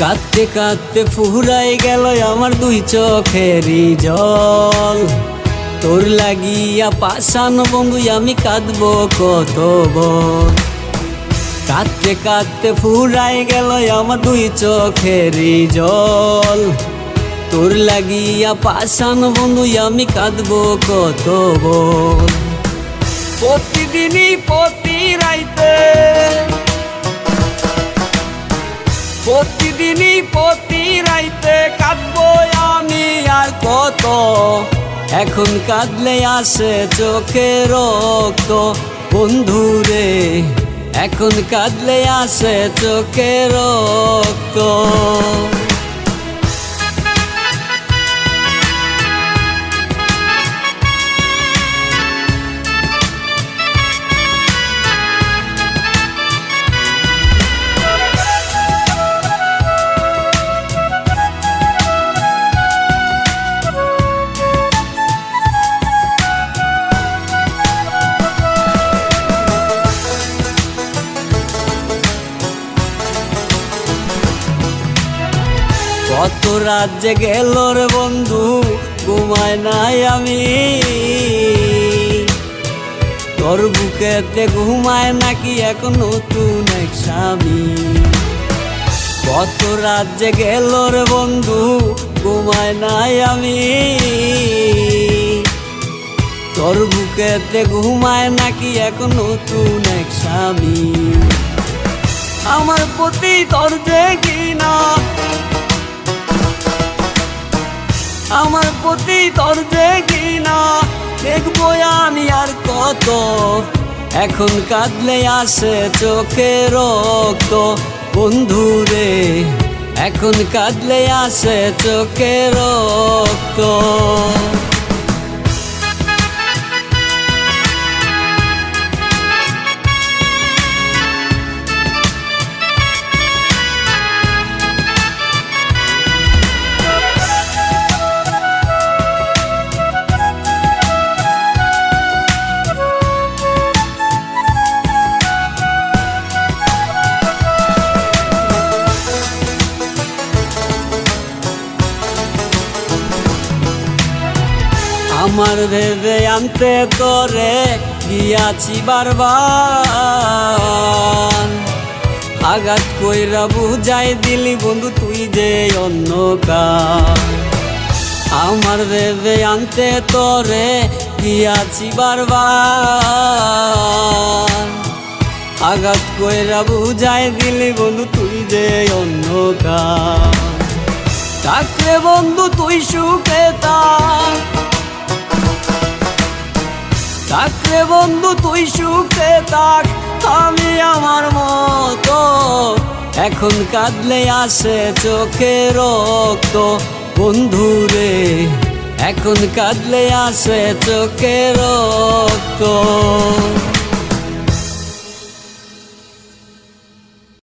কাঁদতে কাঁদতে ফুরাই গেল আমার দুই চোখেরই জল। তোর লাগিয়া পাশান বন্ধু আমি কাঁদবো কত কাঁদতে কাঁদতে ফুরাই গেল আমার দুই চোখেরই জল। তোর লাগিয়া পাশান বন্ধু আমি কাঁদবো কত বল। প্রতিদিনই প্রতি রাইতে প্রতিদিনই প্রতি রাইতে কাঁদবো আমি আর কত। এখন কাঁদলে আসে চোখে রক্ত। বন্ধুরে এখন কাঁদলে আসে চোখে রক্ত। কত রাজ্যে গেল রে বন্ধু ঘুমায় নাই আমি। তোর বুকেতে ঘুমায় নাকি এক নতুন এক স্বামী। কত রাজ্যে গেল রে বন্ধু ঘুমায় নাই আমি। তোর বুকেতে ঘুমায় নাকি এক নতুন এক স্বামী। আমার প্রতি তোর যে কিনা আমার প্রতি তোর যে কিনা দেখব আমি আর কত। এখন কাঁদলে আসে চোখে রক্ত। বন্ধু রে, এখন কাঁদলে আসে চোখে রক্ত। আমার ভেবে আনতে তোরে গিয়াছি বারবার। আঘাত কইরা বুঝাই দিলি বন্ধু, তুই যে অন্য আমার ভেবে আনতে তোরে গিয়াছি বারবার। আঘাত কইরা বুঝাই দিলি বন্ধু, তুই যে অন্য থাকলে বন্ধু, তুই সুখে থাক। থাকলে বন্ধু, তুই সুখে থাক, আমি আমার মতো। এখন কাঁদলে আসে চোখে রক্ত বন্ধুরে এখন কাঁদলে আসে চোখে রক্ত।